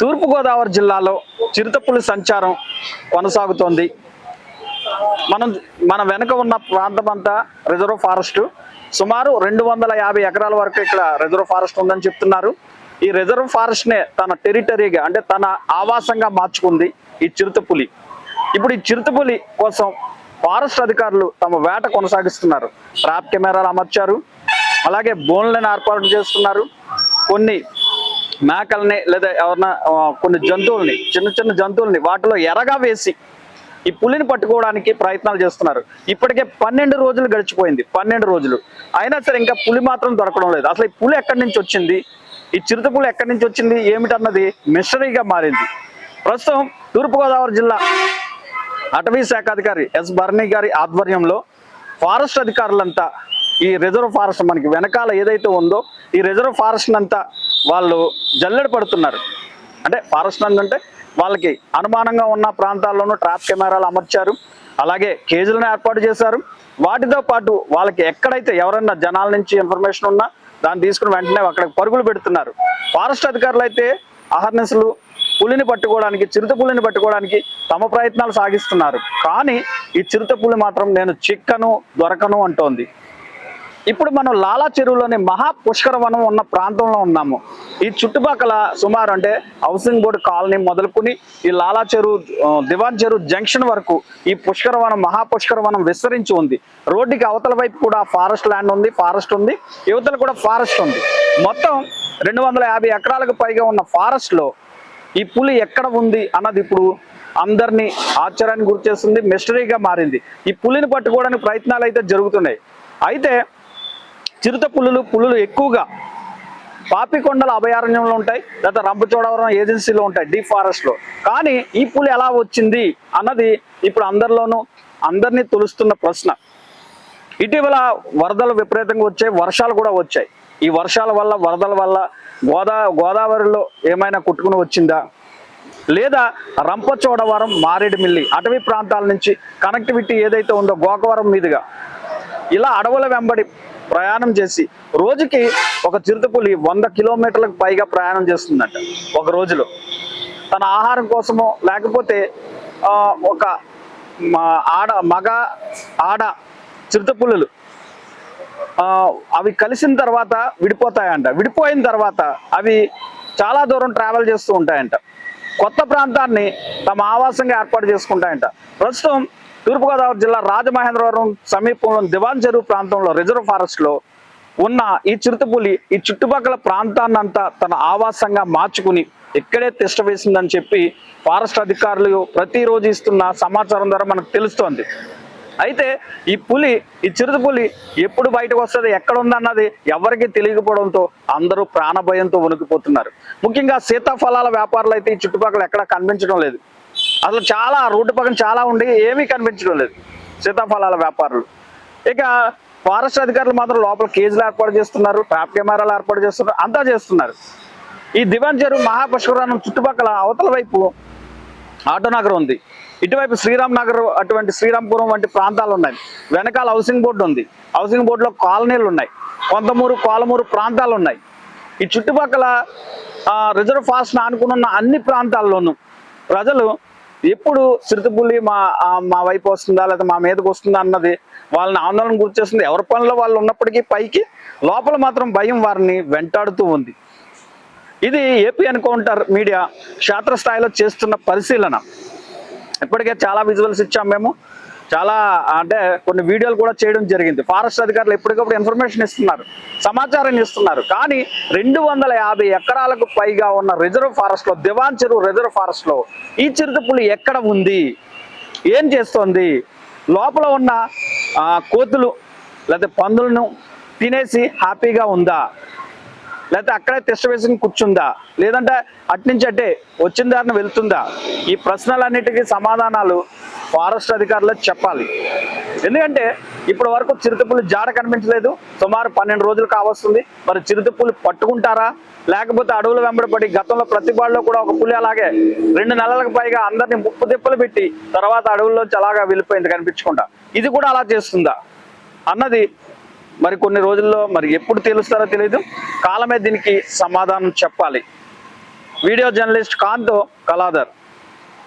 తూర్పుగోదావరి జిల్లాలో చిరుతపులి సంచారం కొనసాగుతోంది. మనం మన వెనుక ఉన్న ప్రాంతం అంతా రిజర్వ్ ఫారెస్ట్. సుమారు రెండు వందల యాభై ఎకరాల వరకు ఇక్కడ రిజర్వ్ ఫారెస్ట్ ఉందని చెప్తున్నారు. ఈ రిజర్వ్ ఫారెస్ట్నే తన టెరిటరీగా అంటే తన ఆవాసంగా మార్చుకుంది ఈ చిరుతపులి. ఇప్పుడు ఈ చిరుతపులి కోసం ఫారెస్ట్ అధికారులు తమ వేట కొనసాగిస్తున్నారు. ట్రాప్ కెమెరాలు అమర్చారు. అలాగే బోన్లను ఏర్పాటు చేస్తున్నారు. కొన్ని మేకల్ని లేదా ఎవరన్నా కొన్ని జంతువుల్ని చిన్న చిన్న జంతువుల్ని వాటిలో ఎరగా వేసి ఈ పులిని పట్టుకోవడానికి ప్రయత్నాలు చేస్తున్నారు. ఇప్పటికే పన్నెండు రోజులు గడిచిపోయింది పన్నెండు రోజులు. అయినా సరే ఇంకా పులి మాత్రం దొరకడం లేదు. అసలు ఈ పులి ఎక్కడి నుంచి వచ్చింది? ఈ చిరుత పులి ఎక్కడి నుంచి వచ్చింది? ఏమిటన్నది మిస్టరీగా మారింది. ప్రస్తుతం తూర్పుగోదావరి జిల్లా అటవీ శాఖ అధికారి ఎస్ భరణి గారి ఆధ్వర్యంలో ఫారెస్ట్ అధికారులంతా ఈ రిజర్వ్ ఫారెస్ట్ మనకి వెనకాల ఏదైతే ఉందో ఈ రిజర్వ్ ఫారెస్ట్ అంతా వాళ్ళు జల్లెడ పడుతున్నారు. అంటే ఫారెస్ట్ అంటే వాళ్ళకి అనుమానంగా ఉన్న ప్రాంతాల్లోనూ ట్రాప్ కెమెరాలు అమర్చారు. అలాగే కేజీలను ఏర్పాటు చేశారు. వాటితో పాటు వాళ్ళకి ఎక్కడైతే ఎవరన్నా జనాల నుంచి ఇన్ఫర్మేషన్ ఉన్నా దాన్ని తీసుకుని వెంటనే అక్కడికి పరుగులు పెడుతున్నారు. ఫారెస్ట్ అధికారులు అయితే అహర్నెస్లు పులిని పట్టుకోవడానికి చిరుత పులిని పట్టుకోవడానికి తమ ప్రయత్నాలు సాగిస్తున్నారు. కానీ ఈ చిరుత పులి మాత్రం నేను చిక్కను దొరకను అంటోంది. ఇప్పుడు మనం లాలా చెరువులోని మహా పుష్కర వనం ఉన్న ప్రాంతంలో ఉన్నాము. ఈ చుట్టుపక్కల సుమారు అంటే హౌసింగ్ బోర్డు కాలనీ మొదలుకుని ఈ లాలా చెరువు దివాన్ చెరువు జంక్షన్ వరకు ఈ పుష్కర వనం మహా పుష్కర వనం విస్తరించి ఉంది. రోడ్డుకి అవతల వైపు కూడా ఫారెస్ట్ ల్యాండ్ ఉంది ఫారెస్ట్ ఉంది. యువతలు కూడా ఫారెస్ట్ ఉంది. మొత్తం రెండు వందల యాభై ఎకరాలకు పైగా ఉన్న ఫారెస్ట్లో ఈ పులి ఎక్కడ ఉంది అన్నది ఇప్పుడు అందరినీ ఆశ్చర్యానికి గురి చేస్తుంది మిస్టరీగా మారింది. ఈ పులిని పట్టుకోవడానికి ప్రయత్నాలు అయితే జరుగుతున్నాయి. అయితే చిరుత పులులు పులులు ఎక్కువగా పాపికొండల అభయారణ్యంలో ఉంటాయి లేదా రంపచోడవరం ఏజెన్సీలో ఉంటాయి డీప్ ఫారెస్ట్లో కానీ ఈ పులి ఎలా వచ్చింది అన్నది ఇప్పుడు అందరిలోనూ అందరినీ తొలుస్తున్న ప్రశ్న. ఇటీవల వరదలు విపరీతంగా వచ్చాయి వర్షాలు కూడా వచ్చాయి. ఈ వర్షాల వల్ల వరదల వల్ల గోదా గోదావరిలో ఏమైనా కుట్టుకుని వచ్చిందా? లేదా రంపచోడవరం మారేడుమిల్లి అటవీ ప్రాంతాల నుంచి కనెక్టివిటీ ఏదైతే ఉందో గోకవరం మీదుగా ఇలా అడవుల వెంబడి ప్రయాణం చేసి రోజుకి ఒక చిరుతపులి వంద కిలోమీటర్లకు పైగా ప్రయాణం చేస్తుందంట ఒక రోజులో. తన ఆహారం కోసమో లేకపోతే ఒక ఆడ మగ ఆడ చిరుతపులులు అవి కలిసిన తర్వాత విడిపోతాయంట. విడిపోయిన తర్వాత అవి చాలా దూరం ట్రావెల్ చేస్తూ ఉంటాయంట. కొత్త ప్రాంతాన్ని తమ ఆవాసంగా ఏర్పాటు చేసుకుంటాయంట. ప్రస్తుతం తూర్పుగోదావరి జిల్లా రాజమహేంద్రవరం సమీపంలో దివాన్ చెరువు ప్రాంతంలో రిజర్వ్ ఫారెస్ట్లో ఉన్న ఈ చిరుతపులి ఈ చుట్టుపక్కల ప్రాంతాన్నంతా తన ఆవాసంగా మార్చుకుని ఇక్కడే తిష్ట వేసిందని చెప్పి ఫారెస్ట్ అధికారులు ప్రతిరోజు ఇస్తున్న సమాచారం ద్వారా మనకు తెలుస్తోంది. అయితే ఈ పులి ఈ చిరుత పులి ఎప్పుడు బయటకు వస్తుంది ఎక్కడ ఉందన్నది ఎవరికి తెలియకపోవడంతో అందరూ ప్రాణభయంతో వణికిపోతున్నారు. ముఖ్యంగా సీతాఫలాల వ్యాపారులు అయితే ఈ చుట్టుపక్కల ఎక్కడ కనిపించడం లేదు. అసలు చాలా రోడ్డు పక్కన చాలా ఉండి ఏమీ కనిపించడం లేదు. సీతాఫలాల వ్యాపారులు. ఇక ఫారెస్ట్ అధికారులు మాత్రం లోపల కేజీలు ఏర్పాటు చేస్తున్నారు ట్రాప్ కెమెరాలు ఏర్పాటు చేస్తున్నారు అంతా చేస్తున్నారు. ఈ దివాన్ చెరువు మహాపుష్కరానం చుట్టుపక్కల అవతల వైపు ఆటోనగర్ ఉంది. ఇటువైపు శ్రీరామ్ నగర్ అటువంటి శ్రీరాంపురం వంటి ప్రాంతాలు ఉన్నాయి. వెనకాల హౌసింగ్ బోర్డు ఉంది. హౌసింగ్ బోర్డులో కాలనీలు ఉన్నాయి. కొంతమూరు కోలమూరు ప్రాంతాలు ఉన్నాయి. ఈ చుట్టుపక్కల రిజర్వ్ ఫాస్ట్ ఆనుకున్న అన్ని ప్రాంతాల్లోనూ ప్రజలు ఎప్పుడు చిరుతపుల్లి మా మా వైపు వస్తుందా లేదా మా మీదకి వస్తుందా అన్నది వాళ్ళని ఆందోళన గుర్తిస్తుంది ఎవరి పనిలో వాళ్ళు ఉన్నప్పటికీ పైకి లోపల మాత్రం భయం వారిని వెంటాడుతూ ఉంది. ఇది ఏపీ ఎన్కౌంటర్ మీడియా క్షేత్రస్థాయిలో చేస్తున్న పరిశీలన. ఇప్పటికే చాలా విజువల్స్ ఇచ్చాం మేము. చాలా అంటే కొన్ని వీడియోలు కూడా చేయడం జరిగింది. ఫారెస్ట్ అధికారులు ఎప్పటికప్పుడు ఇన్ఫర్మేషన్ ఇస్తున్నారు సమాచారాన్ని ఇస్తున్నారు. కానీ రెండు వందల యాభై ఎకరాలకు పైగా ఉన్న రిజర్వ్ ఫారెస్ట్లో దివాన్ చెరువు రిజర్వ్ ఫారెస్ట్లో ఈ చిరుతపులి ఎక్కడ ఉంది? ఏం చేస్తోంది? లోపల ఉన్న కోతులు లేకపోతే పందులను తినేసి హ్యాపీగా ఉందా? లేకపోతే అక్కడే తిష్ట వేసుకుని కూర్చుందా? లేదంటే అట్నుంచి అట్టే వచ్చిన దారిని వెళ్తుందా? ఈ ప్రశ్నలన్నిటికీ సమాధానాలు ఫారెస్ట్ అధికారులు చెప్పాలి. ఎందుకంటే ఇప్పటి వరకు చిరుతపులు జాడ కనిపించలేదు. సుమారు పన్నెండు రోజులు కావస్తుంది. మరి చిరుతపులు పట్టుకుంటారా? లేకపోతే అడవులు వెంబడి గతంలో ప్రతి బాడలో కూడా ఒక పులి అలాగే రెండు నెలలకు పైగా అందరినీ ముప్పు తిప్పలు పెట్టి తర్వాత అడవుల్లోంచి అలాగా వెళ్ళిపోయింది కనిపించకుండా. ఇది కూడా అలా చేస్తుందా? అన్నది మరి కొన్ని రోజుల్లో మరి ఎప్పుడు తెలుస్తారో తెలియదు కాలమే దీనికి సమాధానం చెప్పాలి. వీడియో జర్నలిస్ట్ కాంతో కళాధర్.